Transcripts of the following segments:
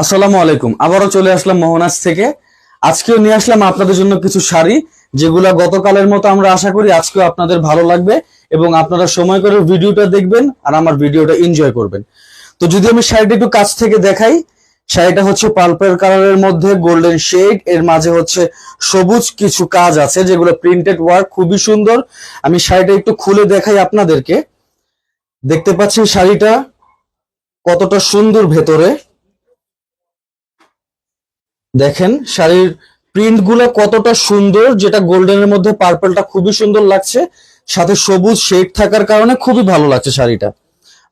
আসসালামু আলাইকুম। আবারও চলে আসলাম মোহনাজ থেকে। আজকেও নিয়ে আসলাম আপনাদের জন্য কিছু শাড়ি, যেগুলা গতকালের মতো আমরা আশা করি আজকেও আপনাদের ভালো লাগবে এবং আপনারা সময় করে ভিডিওটা দেখবেন আর আমার ভিডিওটা এনজয় করবেন। তো যদি আমি শাড়িটা একটু কাছ থেকে দেখাই, শাড়িটা হচ্ছে পার্পল কালারের মধ্যে, গোল্ডেন শেড, এর মাঝে হচ্ছে সবুজ কিছু কাজ আছে, যেগুলো প্রিন্টেড ওয়ার্ক, খুবই সুন্দর। আমি শাড়িটা একটু খুলে দেখাই আপনাদেরকে। দেখতে পাচ্ছেন শাড়িটা কতটা সুন্দর ভেতরে। দেখেন, শাড়ির প্রিন্টগুলো কতটা সুন্দর, যেটা গোল্ডেনের মধ্যে পার্পলটা খুবই সুন্দর লাগছে। সাথে সবুজ শেড থাকার কারণে খুবই ভালো লাগছে শাড়িটা।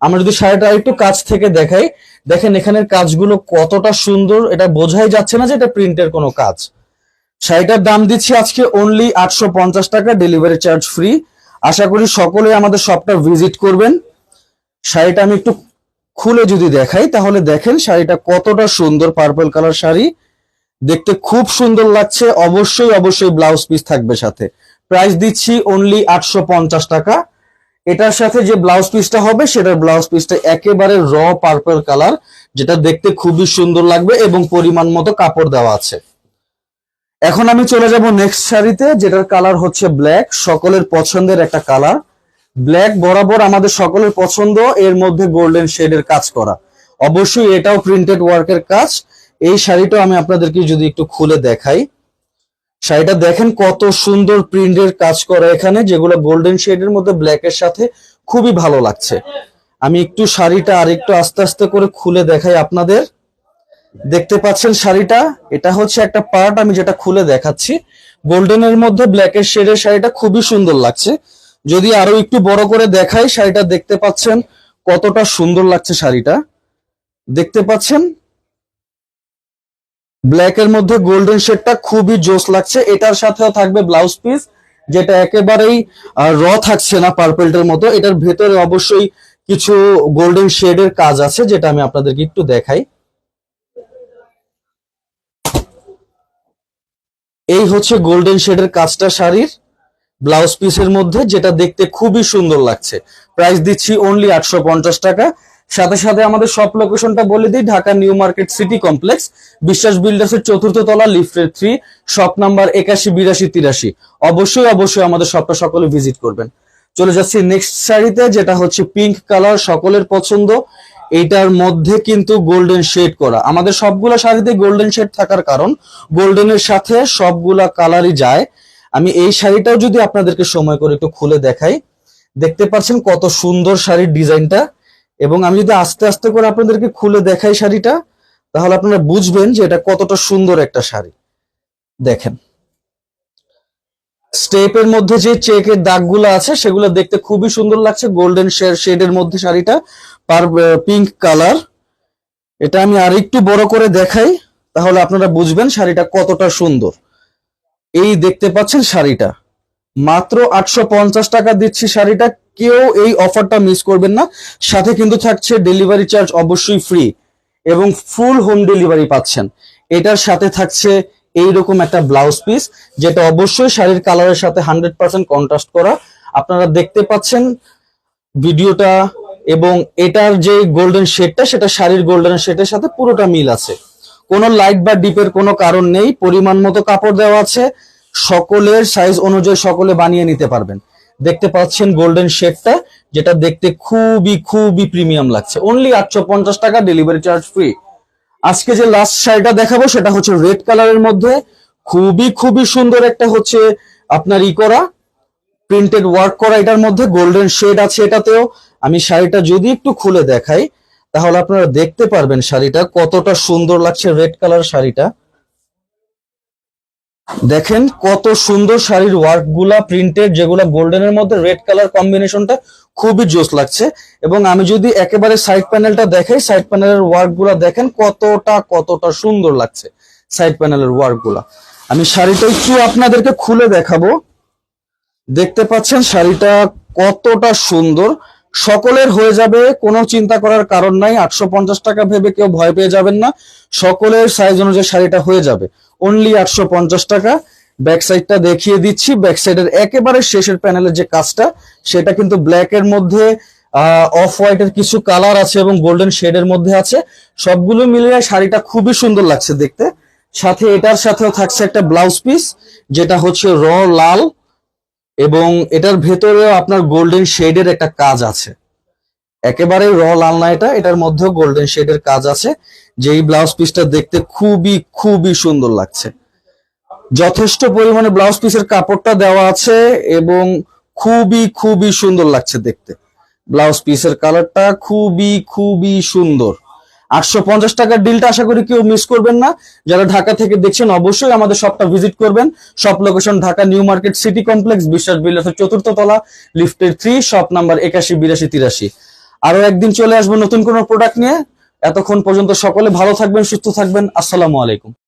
আমরা যদি শাড়িটা একটু কাছ থেকে দেখাই, দেখেন এখানের কাজগুলো কতটা সুন্দর। এটা বোঝাই যাচ্ছে না যে এটা প্রিন্টের কোনো কাজ। শাড়িটার দাম দিচ্ছি আজকে অনলি আটশো পঞ্চাশ টাকা ডেলিভারি চার্জ ফ্রি আশা করি সকলে আমাদের শপটা ভিজিট করবেন। শাড়িটা আমি একটু খুলে যদি দেখাই, তাহলে দেখেন শাড়িটা কতটা সুন্দর পার্পল কালার শাড়ি। দেখতে খুব সুন্দর লাগছে। অবশ্যই অবশ্যই ব্লাউজ পিস থাকবে সাথে। প্রাইস দিচ্ছি অনলি আটশো পঞ্চাশ টাকা। এটার সাথে যে ব্লাউজ পিসটা হবে, সেটার ব্লাউজ পিসটা একেবারে র পার্পল কালার যেটা দেখতে খুবই সুন্দর লাগবে এবং পরিমাণ মতো কাপড় দেওয়া আছে। এখন আমি চলে যাব নেক্সট শাড়িতে, যেটার কালার হচ্ছে ব্ল্যাক সকলের পছন্দের একটা কালার ব্ল্যাক বরাবর আমাদের সকলের পছন্দ, এর মধ্যে গোল্ডেন শেডের কাজ করা। অবশ্যই এটাও প্রিন্টেড ওয়ার্কের কাজ। এই শাড়িটা আমি আপনাদেরকে যদি একটু খুলে দেখাই। শাড়িটা দেখেন কত সুন্দর প্রিন্টের কাজ করা এখানে, যেগুলো গোল্ডেন শেডের মধ্যে ব্ল্যাকের সাথে খুবই ভালো লাগছে। আমি একটু শাড়িটা আর একটু আস্তে আস্তে করে খুলে দেখাই আপনাদের। দেখতে পাচ্ছেন শাড়িটা? এটা হচ্ছে একটা পার্ট আমি যেটা খুলে দেখাচ্ছি। গোল্ডেনের মধ্যে ব্ল্যাকের শেডের শাড়িটা খুবই সুন্দর লাগছে। যদি আরও একটু বড় করে দেখাই, শাড়িটা দেখতে পাচ্ছেন কতটা সুন্দর লাগছে শাড়িটা। দেখতে পাচ্ছেন? ব্ল্যাক এর মধ্যে গোল্ডেন শেডটা খুবই জোস লাগছে। এটার সাথেও থাকবে ব্লাউজ পিস যেটা একেবারেই র থাকছে না পার্পেলটার মতো। এটার ভেতরে অবশ্যই কিছু গোল্ডেন শেডের কাজ আছে, যেটা আমি আপনাদেরকে একটু দেখাই। এই হচ্ছে গোল্ডেন শেডের কাজটা শাড়ির ব্লাউজ পিসের মধ্যে, যেটা দেখতে খুবই সুন্দর লাগছে। প্রাইস দিচ্ছি অনলি আটশো পঞ্চাশ টাকা। সাথে সাথে আমাদের সব লোকেশনটা বলে দিই, Dhaka new market city complex. Biswas builders এর চতুর্থ তলা, লিফটের থ্রি শপ নাম্বার একাশি, বিরাশি, তিরাশি। অবশ্যই অবশ্যই আমাদের শপটা সকলে ভিজিট করবেন। চলে যাচ্ছি নেক্সট শাড়িতে, যেটা হচ্ছে পিঙ্ক কালার সকলের পছন্দ। এইটার মধ্যে কিন্তু গোল্ডেন শেড করা। আমাদের সবগুলা শাড়িতে গোল্ডেন শেড থাকার কারণ গোল্ডেনের সাথে সবগুলা কালারই যায়। আমি এই শাড়িটাও যদি আপনাদেরকে সময় করে একটু খুলে দেখাই, দেখতে পাচ্ছেন কত সুন্দর শাড়ির ডিজাইনটা। এবং আমি যদি আস্তে আস্তে করে আপনাদেরকে খুলে দেখাই শাড়িটা, তাহলে আপনারা বুঝবেন যে এটা কতটা সুন্দর একটা শাড়ি। দেখেন। স্টেপের মধ্যে যে চেকের দাগগুলো আছে, সেগুলো দেখতে খুবই সুন্দর লাগছে। গোল্ডেন শেড শেডের মধ্যে শাড়িটা। পার পিঙ্ক কালার এটা আমি আর একটু বড় করে দেখাই, তাহলে আপনারা বুঝবেন শাড়িটা কতটা সুন্দর। এই দেখতে পাচ্ছেন শাড়িটা। মাত্র আটশো পঞ্চাশ টাকা দিচ্ছি শাড়িটা। কেউ এই অফারটা মিস করবেন না। সাথে কিন্তু থাকছে ডেলিভারি চার্জ অবশ্যই ফ্রি এবং ফুল হোম ডেলিভারি পাচ্ছেন। এটার সাথে থাকছে এইরকম একটা ব্লাউজ পিস যেটা অবশ্যই শাড়ির কালারের সাথে হান্ড্রেড পার্সেন্ট কন্ট্রাস্ট করা। আপনারা দেখতে পাচ্ছেন ভিডিওটা এবং এটার যে গোল্ডেন শেডটা সেটা শাড়ির গোল্ডেন শেডের সাথে পুরোটা মিল আছে। কোনো লাইট বা ডিপের কোনো কারণ নেই, পরিমাণ মতো কাপড় দেওয়া আছে। সকলের সাইজ অনুযায়ী সকলে বানিয়ে নিতে পারবেন। দেখতে পাচ্ছেন গোল্ডেন শেডটা যেটা দেখতে খুবই খুবই প্রিমিয়াম লাগছে। অনলি আটশো পঞ্চাশ টাকা ডেলিভারি চার্জ ফ্রি আজকে যে লাস্ট শাড়িটা দেখাবো, সেটা হচ্ছে রেড কালারের মধ্যে। খুবই খুবই সুন্দর একটা হচ্ছে আপনার ই করা প্রিন্টেড ওয়ার্ক করা এটার মধ্যে গোল্ডেন শেড আছে এটাতেও। আমি শাড়িটা যদি একটু খুলে দেখাই, তাহলে আপনারা দেখতে পারবেন শাড়িটা কতটা সুন্দর লাগছে রেড কালার শাড়িটা। দেখেন কত সুন্দর শাড়ির ওয়ার্কগুলা প্রিন্টেড যেগুলা গোল্ডেনের মধ্যে রেড কালার কম্বিনেশনটা খুবই জোস লাগছে। এবং আমি যদি একেবারে সাইড প্যানেলটা দেখাই সাইড প্যানেলের ওয়ার্কগুলা দেখেন কতটা কতটা সুন্দর লাগছে সাইড প্যানেলের ওয়ার্কগুলা আমি শাড়িটা একটু আপনাদেরকে খুলে দেখাবো। দেখতে পাচ্ছেন শাড়িটা কতটা সুন্দর। সকলের হয়ে যাবে, কোনো চিন্তা করার কারণ নাই, আটশো পঞ্চাশ টাকা ভেবে কেউ ভয় পেয়ে যাবেন না। সকলের সাইজ অনুযায়ী শাড়িটা হয়ে যাবে। অনলি আটশো পঞ্চাশ টাকা। ব্যাক সাইডটা দেখিয়ে দিচ্ছি। ব্যাক সাইডের একেবারে শেষের প্যানেলের যে কাজটা, সেটা কিন্তু ব্ল্যাক এর মধ্যে অফ হোয়াইটের কিছু কালার আছে এবং গোল্ডেন শেডের মধ্যে আছে। সবগুলো মিলিয়ে শাড়িটা খুবই সুন্দর লাগছে দেখতে। সাথে এটার সাথেও থাকছে একটা ব্লাউজ পিস যেটা হচ্ছে র লাল। এবং এটার ভেতরেও আপনার গোল্ডেন শেডের একটা কাজ আছে। একেবারে র লাল না এটা, এটার মধ্যেও গোল্ডেন শেডের কাজ আছে। যেই ব্লাউজ পিসটা দেখতে খুবই খুবই সুন্দর লাগছে। যথেষ্ট পরিমাণে ব্লাউজ পিসের কাপড়টা দেওয়া আছে এবং খুবই খুবই সুন্দর লাগছে দেখতে। ব্লাউজ পিসের কালারটা খুবই খুবই সুন্দর। আটশো পঞ্চাশ টাকার ডিলটা আশা করি কেউ মিস করবেন না। যারা ঢাকা থেকে দেখছেন, অবশ্যই আমাদের শপটা ভিজিট করবেন। Shop location Dhaka new market city complex Biswas বিল্ডার্সের চতুর্থ তলা লিফটের থ্রি শপ নাম্বার একাশি, বিরাশি, তিরাশি। আরও একদিন চলে আসব নতুন কোনো প্রোডাক্ট নিয়ে। এতক্ষণ পর্যন্ত সকলে ভালো থাকবেন, সুস্থ থাকবেন। আসসালামু আলাইকুম।